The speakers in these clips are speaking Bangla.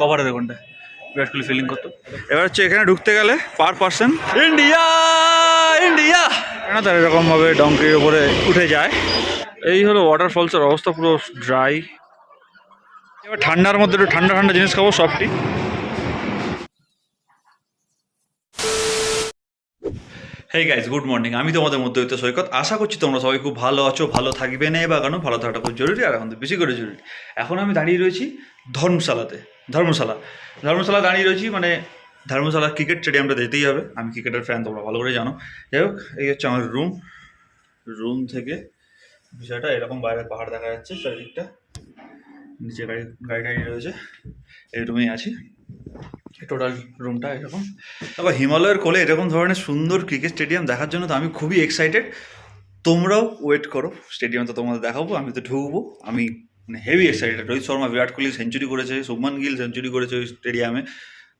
কভারের ওখানটা বিরাট কোহলি ফিলিং করতো। এবার হচ্ছে এখানে ঢুকতে গেলে পার পার্সন ইন্ডিয়া ইন্ডিয়া! কেন তার এরকমভাবে ডঙ্কির ওপরে উঠে যায়। এই হলো ওয়াটারফলসের অবস্থা পুরো ড্রাই এবার ঠান্ডার মধ্যে একটু ঠান্ডা ঠান্ডা জিনিস খাব সবটি। হেই গাইজ গুড মর্নিং আমি তোমাদের মধ্যবিত্ত সৈকত। আশা করছি তোমরা সবাই খুব ভালো আছো ভালো থাকবে না বা কেন? ভালো থাকাটা খুব জরুরি আর এখন তো বেশি করে জরুরি। এখন আমি দাঁড়িয়ে রয়েছি ধর্মশালাতে। ধর্মশালা। ধর্মশালা দাঁড়িয়ে রয়েছি মানে ধর্মশালা ক্রিকেট স্টেডিয়ামটা যেতেই হবে। আমি ক্রিকেটের ফ্যান তোমরা ভালো করে জানো। যাই হোক, এই হচ্ছে আমার রুম রুম থেকে বিষয়টা এরকম বাইরে পাহাড় দেখা যাচ্ছে, চারিদিকটা। নিচে গাড়ি গাড়ি গাড়ি রয়েছে। এই রুমেই আছি টোটাল রুমটা এরকম। তারপর হিমালয়ের কোলে এরকম ধরনের সুন্দর ক্রিকেট স্টেডিয়াম দেখার জন্য তো আমি খুবই এক্সাইটেড তোমরাও ওয়েট করো স্টেডিয়াম তো তোমাদের দেখাবো, আমি তো ঢুকবো, আমি মানে heavy excited Rohit Sharma, Virat Kohli century করেছে, শুভমান গিল সেঞ্চুরি করেছে ওই স্টেডিয়ামে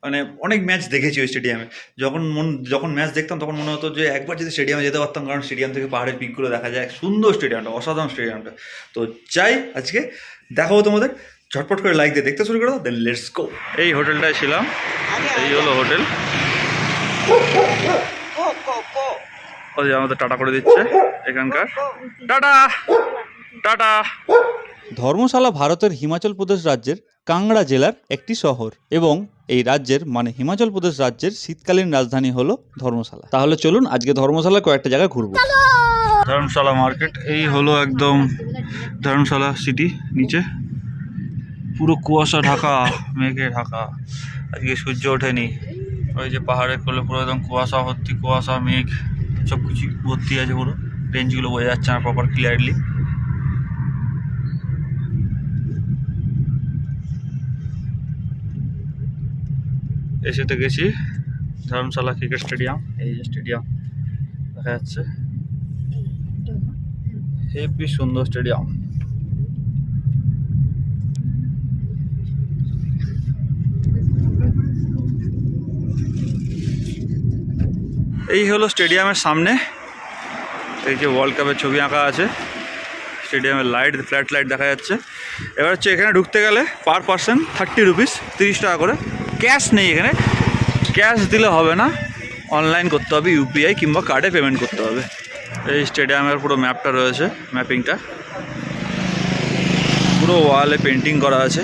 মানে অনেক ম্যাচ দেখেছি ওই স্টেডিয়ামে যখন মন, যখন ম্যাচ দেখতাম তখন মনে হতো যে একবার যদি স্টেডিয়ামে যেতে পারতাম, কারণ স্টেডিয়াম থেকে পাহাড়ের পিকগুলো দেখা যায়। সুন্দর স্টেডিয়ামটা অসাধারণ স্টেডিয়ামটা তো চাই আজকে দেখাবো তোমাদের। ঝটপট করে লাইক দিয়ে দেখতে শুরু করো দেন লেটস গো এই হোটেলটায় ছিলাম, এই হলো হোটেল। আমাদের টাটা করে দিচ্ছে, এখানকার। টাটা! টাটা! ধর্মশালা ভারতের হিমাচল প্রদেশ রাজ্যের কাংড়া জেলার একটি শহর এবং এই রাজ্যের মানে হিমাচল প্রদেশ রাজ্যের শীতকালীন রাজধানী হলো ধর্মশালা। তাহলে চলুন আজকে ধর্মশালা কয়েকটা জায়গা ঘুরবো। ধর্মশালা মার্কেট, এই হলো একদম ধর্মশালা সিটি নিচে। পুরো কুয়াশা ঢাকা, মেঘে ঢাকা। আজকে সূর্য ওঠেনি। ওই যে পাহাড়ের কোলে পুরো একদম কুয়াশা, ভর্তি কুয়াশা, মেঘ সব কিছু ভর্তি আছে পুরো। রেঞ্জগুলো বোঝা যাচ্ছে না প্রপার ক্লিয়ারলি এসে তো গেছি। ধর্মশালা ক্রিকেট স্টেডিয়াম, এই যে স্টেডিয়াম, দেখা যাচ্ছে। হেভি সুন্দর স্টেডিয়াম। এই হলো স্টেডিয়ামের সামনে। এই যে ওয়ার্ল্ড কাপের ছবি আঁকা আছে। স্টেডিয়ামের লাইট ফ্ল্যাট লাইট দেখা যাচ্ছে। এবার হচ্ছে এখানে ঢুকতে গেলে পার পার্সন থার্টি রুপিস তিরিশ টাকা করে। ক্যাশ নেই এখানে। ক্যাশ দিলে হবে না। অনলাইন করতে হবে ইউপিআই কিংবা কার্ডে পেমেন্ট করতে হবে। এই স্টেডিয়ামের পুরো ম্যাপটা রয়েছে ম্যাপিংটা পুরো ওয়ালে পেন্টিং করা আছে।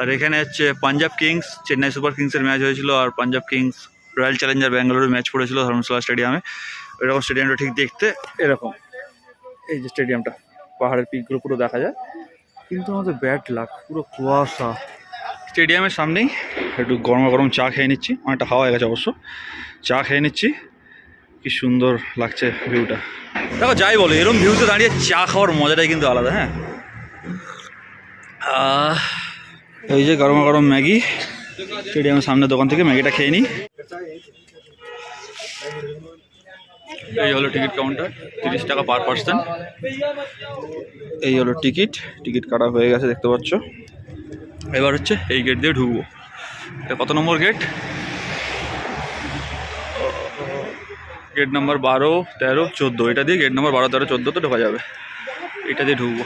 আর এখানে হচ্ছে পাঞ্জাব কিংস চেন্নাই সুপার কিংসের ম্যাচ হয়েছিল আর পাঞ্জাব কিংস রয়্যাল চ্যালেঞ্জার ব্যাঙ্গালোরের ম্যাচ পড়েছিল ধর্মশালা স্টেডিয়ামে। এরকম স্টেডিয়ামটা ঠিক দেখতে এরকম। এই যে স্টেডিয়ামটা, পাহাড়ের পিকগুলো পুরো দেখা যায়। কিন্তু আমাদের ব্যাড লাক পুরো কুয়াশা। স্টেডিয়ামের সামনেই একটু গরমা গরম চা খেয়ে নিচ্ছি। অনেকটা হাওয়া হয়ে গেছে অবশ্য। চা খেয়ে নিচ্ছি। কি সুন্দর লাগছে ভিউটা। দেখো, যাই বলো, এরকম ভিউতে দাঁড়িয়ে চা খাওয়ার মজাটাই কিন্তু আলাদা হ্যাঁ? এই যে গরমা গরম ম্যাগি, স্টেডিয়ামের সামনে দোকান থেকে ম্যাগিটা খেয়ে নিই। এই হলো টিকিট কাউন্টার, তিরিশ টাকা পার পার্সন। এই হলো টিকিট টিকিট কাটা হয়ে গেছে, দেখতে পাচ্ছ। এবার হচ্ছে এই গেট দিয়ে ঢুকবো। কত নম্বর গেট গেট নাম্বার বারো, তেরো, চোদ্দ। এটা দিয়ে গেট নাম্বার বারো, তেরো চোদ্দ তো ঢোকা যাবে। এটা দিয়ে ঢুকবো।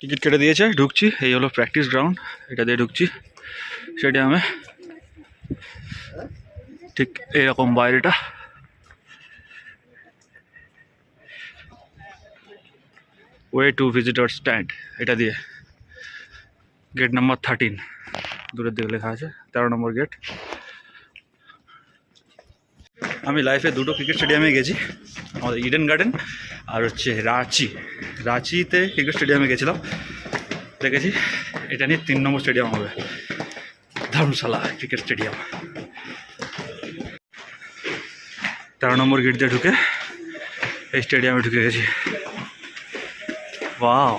টিকিট কেটে দিয়েছে, ঢুকছি। এই হলো প্র্যাকটিস গ্রাউন্ড এটা দিয়ে ঢুকছি। স্টেডিয়ামে ঠিক এরকম বাইরেটা ওয়ে টু ভিজিটর স্ট্যান্ড এটা দিয়ে। গেট নাম্বার থার্টিন দূরের দিকে লেখা আছে, তেরো নম্বর গেট আমি লাইফে দুটো ক্রিকেট স্টেডিয়ামে গেছি, আমাদের ইডেন গার্ডেন আর হচ্ছে রাঁচি। রাঁচিতে ক্রিকেট স্টেডিয়ামে গেছিলাম, দেখেছি, এটা নিয়ে তিন নম্বর স্টেডিয়াম হবে। ধর্মশালা ক্রিকেট স্টেডিয়াম তেরো নম্বর গেট দিয়ে ঢুকে এই স্টেডিয়ামে ঢুকে গেছি। ওয়াও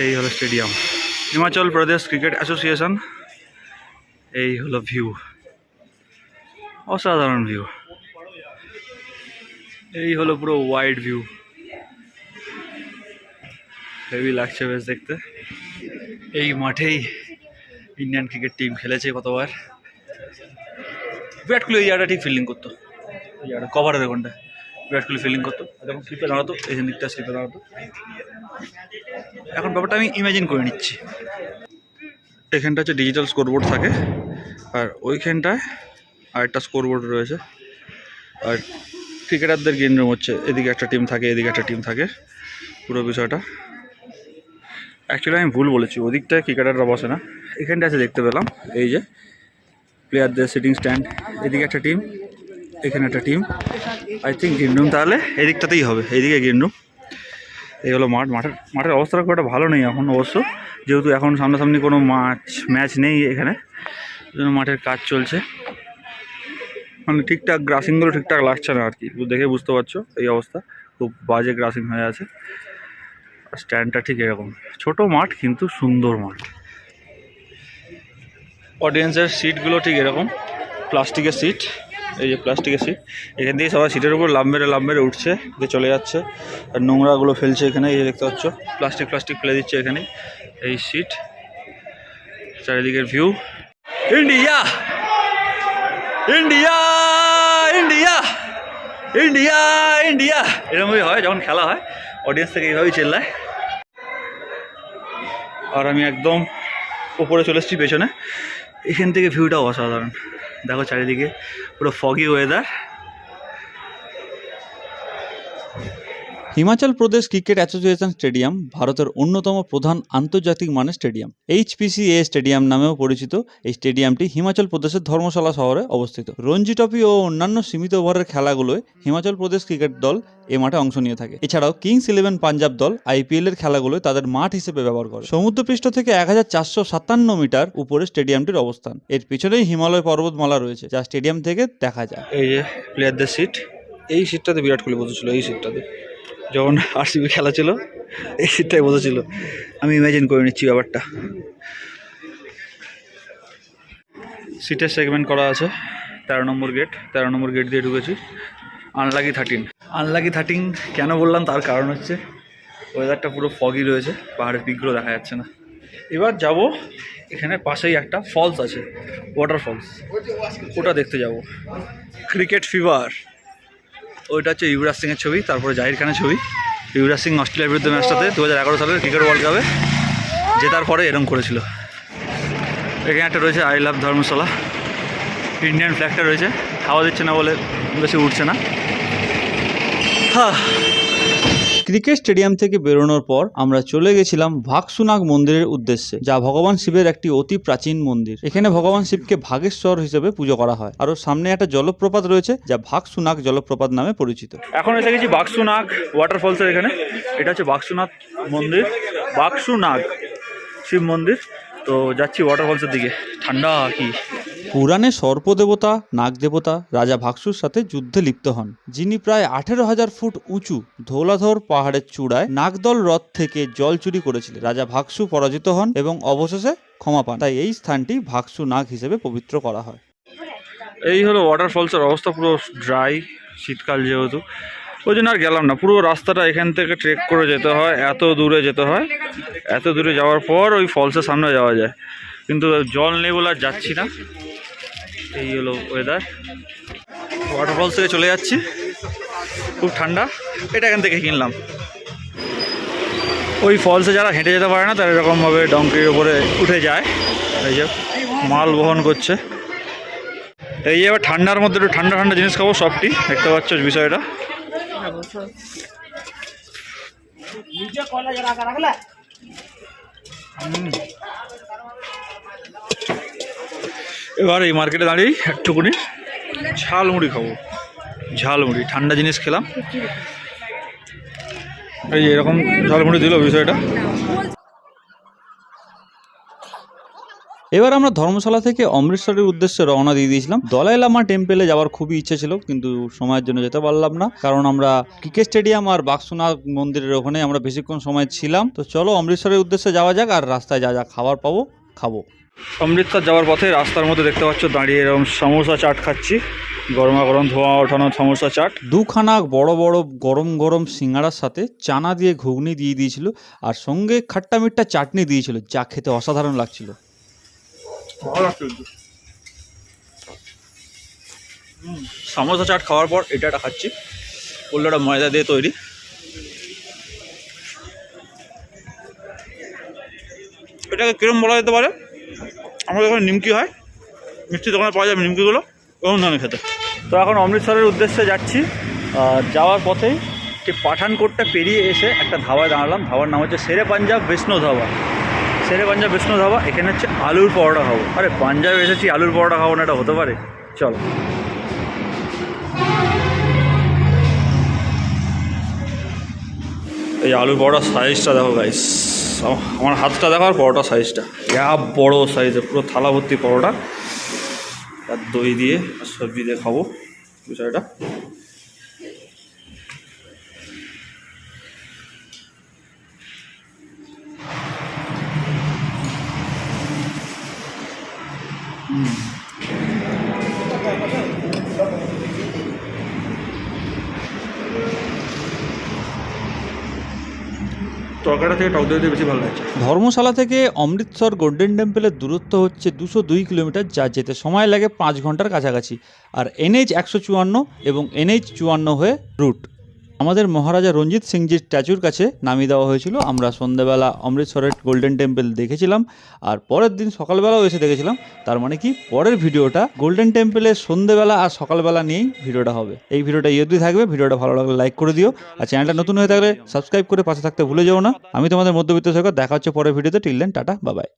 এই হলো stadium Himachal Pradesh cricket association এই হলো ভিউ অসাধারণ ভিউ এই হলো পুরো ওয়াইড ভিউ হেভি লাগছে বেশ দেখতে। এই মাঠেই ইন্ডিয়ান ক্রিকেট টিম খেলেছে কতবার বিরাট কোহলি এই জায়গাটা ঠিক ফিল্ডিং করতো। এই জায়গাটা কভারের ওখানটা বিরাট কোহলি ফিল্ডিং করতো। যখন স্লিপে দাঁড়াতো, এই দিকটা স্লিপে দাঁড়াতো। এখন ব্যাপারটা আমি ইমাজিন করে নিচ্ছি। এখানটা হচ্ছে ডিজিটাল স্কোরবোর্ড থাকে, আর ওইখানটায় আরেকটা স্কোরবোর্ড রয়েছে। আর ক্রিকেটারদের গেম রুম হচ্ছে, এদিকে একটা টিম থাকে, এদিকে একটা টিম থাকে, পুরো বিষয়টা। অ্যাকচুয়ালি আমি ভুল বলেছি, ওদিকটায় ক্রিকেটাররা বসে না। এখানটা আছে দেখতে পেলাম, এই যে প্লেয়ারদের সিটিং স্ট্যান্ড এদিকে একটা টিম এখানে একটা team I think game room তাহলে এদিকটাতেই হবে এইদিকে গেম রুম এই হলো মাঠ। মাঠের মাঠের অবস্থাটা খুব একটা ভালো নেই এখন অবশ্য। যেহেতু এখন সামনাসামনি কোনো মাছ ম্যাচ নেই এখানে। জন্য মাঠের কাজ চলছে। মানে ঠিকঠাক গ্রাসিংগুলো ঠিকঠাক লাগছে না আর কি। দেখে বুঝতে পারছ এই অবস্থা। খুব বাজে গ্রাসিং হয়ে আছে। স্ট্যান্ডটা ঠিক এরকম। ছোট মাঠ কিন্তু সুন্দর মাঠ। অডিয়েন্সের সিটগুলো ঠিক এরকম। প্লাস্টিকের সিট এই যে প্লাস্টিকের সিট এখান থেকে সবাই সিটের উপর লাভ মেরে লাভ মেরে উঠছে, দিয়ে চলে যাচ্ছে। আর নোংরাগুলো ফেলছে এখানে, এই যে দেখতে পাচ্ছ, প্লাস্টিক প্লাস্টিক ফেলে দিচ্ছে এখানে এই সিট চারিদিকের view. India! India! India! India! India! এরকমই হয়, যখন খেলা হয় অডিয়েন্স থেকে এইভাবেই চেল্লায়। আর আমি একদম উপরে চলে এসেছি পেছনে। এখান থেকে ভিউটা অসাধারণ। দেখো চারিদিকে পুরো foggy weather Himachal Pradesh cricket association stadium ভারতের অন্যতম প্রধান আন্তর্জাতিক মানের স্টেডিয়াম। এইচপিসিএ স্টেডিয়াম নামেও পরিচিত এই স্টেডিয়ামটি হিমাচল প্রদেশের ধর্মশালা শহরে অবস্থিত। রঞ্জি ট্রফি ও অন্যান্য সীমিত ওভারের খেলাগুলোয় হিমাচল প্রদেশ ক্রিকেট দল এ মাঠে অংশ নিয়ে থাকে। এছাড়াও কিংস ইলেভেন পাঞ্জাব দল আইপিএল এর খেলাগুলোয় তাদের মাঠ হিসেবে ব্যবহার করে। সমুদ্রপৃষ্ঠ থেকে এক হাজার চারশো সাতান্ন মিটার উপরে স্টেডিয়ামটির অবস্থান। এর পিছনেই হিমালয় পর্বতমালা রয়েছে, যা স্টেডিয়াম থেকে দেখা যায়। এই যে প্লেয়ারদের সিট এই সিটটাতে বিরাট কোহলি বসেছিল, এই সিটটাতে যখন আরসিবি খেলা ছিল, এই সিটটাই বসেছিল। আমি ইমাজিন করে নিচ্ছি ব্যাপারটা। সিটের সেগমেন্ট করা আছে, তেরো নম্বর গেট তেরো নম্বর গেট দিয়ে ঢুকেছি। আনলাকি থার্টিন আনলাকি থার্টিন কেন বললাম? তার কারণ হচ্ছে ওয়েদারটা পুরো ফগি রয়েছে, পাহাড়ের পিকগুলো দেখা যাচ্ছে না। এবার যাব এখানে পাশেই একটা ফলস আছে ওয়াটার ফলস ওটা দেখতে যাব। ক্রিকেট ফিভার ওইটা হচ্ছে ইউরাজ সিংয়ের ছবি, তারপরে জাহির খানের ছবি। ইউরাজ সিং অস্ট্রেলিয়ার বিরুদ্ধে ম্যাচটাতে দু হাজার এগারো সালের ক্রিকেট ওয়ার্ল্ড কাপে জেতার পরে এরম করেছিল। এখানে একটা রয়েছে আই লাভ ধর্মশালা ইন্ডিয়ান ফ্ল্যাগটা রয়েছে। হাওয়া দিচ্ছে না বলে, বেশি উঠছে না। হ্যাঁ ক্রিকেট স্টেডিয়াম থেকে বেরোনোর পর আমরা চলে গেছিলাম ভাগসুনাগ মন্দিরের উদ্দেশ্যে, যা ভগবান শিবের একটি অতি প্রাচীন মন্দির। এখানে ভগবান শিবকে ভাগেশ্বর হিসেবে পুজো করা হয়। আর সামনে একটা জলপ্রপাত রয়েছে, যা ভাগসুনাগ জলপ্রপাত নামে পরিচিত। এখন এসে গেছি বাক্সুনাগ ওয়াটারফলসের এখানে। এটা হচ্ছে বাক্সুনাথ মন্দির বাক্সুনাগ শিব মন্দির। তো যাচ্ছি ওয়াটারফলসের দিকে। ঠান্ডা কি? পুরাণে সর্পদেবতা, নাগদেবতা, রাজা ভাগসুর সাথে যুদ্ধে লিপ্ত হন, যিনি প্রায় আঠেরো হাজার ফুট উঁচু, ধৌলাধর পাহাড়ের চূড়ায় নাগদল হ্রদ থেকে জল চুরি করেছিলেন। রাজা ভাগসু পরাজিত হন এবং অবশেষে ক্ষমা পান। তাই এই স্থানটি ভাগসু নাগ হিসেবে পবিত্র করা হয়। এই হলো ওয়াটারফলসের অবস্থা, পুরো ড্রাই শীতকাল যেহেতু। ওই জন্য আর গেলাম না। পুরো রাস্তাটা এখান থেকে ট্রেক করে যেতে হয়, এত দূরে যেতে হয়। এত দূরে যাওয়ার পর ওই ফলসের সামনে যাওয়া যায়। কিন্তু জল নেই বলে আর যাচ্ছি না। এই হলো ওয়েদার ওয়াটারফলস থেকে চলে যাচ্ছি। খুব ঠান্ডা। এটা এখান থেকে কিনলাম। ওই ফলসে যারা হেঁটে যেতে পারে না তারা এরকমভাবে ডঙ্কির উপরে উঠে যায়। এই যে মাল বহন করছে। এই যে এবার ঠান্ডার মধ্যে একটু ঠান্ডা ঠান্ডা জিনিস খাব সবটি। দেখতে পাচ্ছ বিষয়টা। হুম। এবার এই মার্কেটে দাঁড়িয়ে একটুকুনি ঝালমুড়ি খাব। ঝালমুড়ি ঠান্ডা জিনিস খেলাম। এই এরকম ঝালমুড়ি দিল বিষয়টা। এবার আমরা ধর্মশালা থেকে অমৃতসরের উদ্দেশ্যে রওনা দিয়ে দিয়েছিলাম। দলাই লামা টেম্পেলে যাওয়ার খুবই ইচ্ছে ছিল, কিন্তু সময়ের জন্য যেতে পারলাম না। কারণ আমরা ক্রিকেট স্টেডিয়াম আর বাক্সুনাথ মন্দিরের ওখানে আমরা বেশিক্ষণ সময় ছিলাম। তো চলো অমৃতসরের উদ্দেশ্যে যাওয়া যাক আর রাস্তায় যা যা খাবার পাবো, খাব। অমৃতসর যাওয়ার পথে রাস্তার মধ্যে দেখতে পাচ্ছ দাঁড়িয়ে এরকম সমোসা চাট খাচ্ছি। গরমা গরম ধোঁয়া ওঠানো সমোসা চাট। দুখানা বড় বড় গরম গরম সিঙ্গারার সাথে চানা দিয়ে ঘুগনি দিয়ে দিয়েছিল আর সঙ্গে খাট্টা মিট্টা চাটনি দিয়েছিল যা খেতে অসাধারণ লাগছিল। সমোসা চাট খাওয়ার পর এটা একটা খাচ্ছি। পোল্লাটা ময়দা দিয়ে তৈরি। এটাকে কিরম বলা যেতে পারে? আমাদের এখানে নিমকি হয়। মিষ্টি দোকানে পাওয়া যাবে নিমকিগুলো এবং নামে খেতে। তো এখন অমৃতসরের উদ্দেশ্যে যাচ্ছি। যাওয়ার পথেই ঠিক পাঠানকোটটা পেরিয়ে এসে একটা ধাবায় দাঁড়ালাম। ধাবার নাম হচ্ছে সেরে পাঞ্জাব বিষ্ণু ধাবা। শেরে পাঞ্জাব বিষ্ণু ধাবা, এখানে হচ্ছে আলুর পরোটা খাব। আরে, পাঞ্জাব এসেছি, আলুর পরোটা খাব না, এটা হতে পারে। চল। এই আলুর পরোটার সাইজটা দেখো গাইস আমার হাতটা দেখার পরোটা সাইজটা ইয়া বড় সাইজে পুরো থালা ভর্তি পরোটা। আর দই দিয়ে আর সবজি দিয়ে খাব বিষয়টা। তরকারিটা থেকে টক দইতে বেশি ভালো লাগছে। ধর্মশালা থেকে অমৃতসর গোল্ডেন টেম্পলের দূরত্ব হচ্ছে দুশো দুই কিলোমিটার, যা যেতে সময় লাগে পাঁচ ঘণ্টার কাছাকাছি। আর এনএইচ একশো চুয়ান্ন এবং এনএইচ চুয়ান্ন হয়ে রুট আমাদের মহারাজা রঞ্জিত সিংজির স্ট্যাচুর কাছে নামিয়ে দেওয়া হয়েছিল। আমরা সন্ধ্যেবেলা অমৃতসরের গোল্ডেন টেম্পল দেখেছিলাম আর পরের দিন সকালবেলাও এসে দেখেছিলাম। তার মানে কি? পরের ভিডিওটা গোল্ডেন টেম্পলের সন্ধ্যেবেলা আর সকালবেলা নিয়েই ভিডিওটা হবে। এই ভিডিওটা ইয়েদি থাকবে। ভিডিওটা ভালো লাগলে লাইক করে দিও। আর চ্যানেলটা নতুন হয়ে থাকলে সাবস্ক্রাইব করে পাশে থাকতে ভুলে যেও না। আমি তোমাদের মধ্যবিত্ত সৈকত। দেখা হচ্ছে পরের ভিডিওতে। টিল দেন, টাটা বাবাই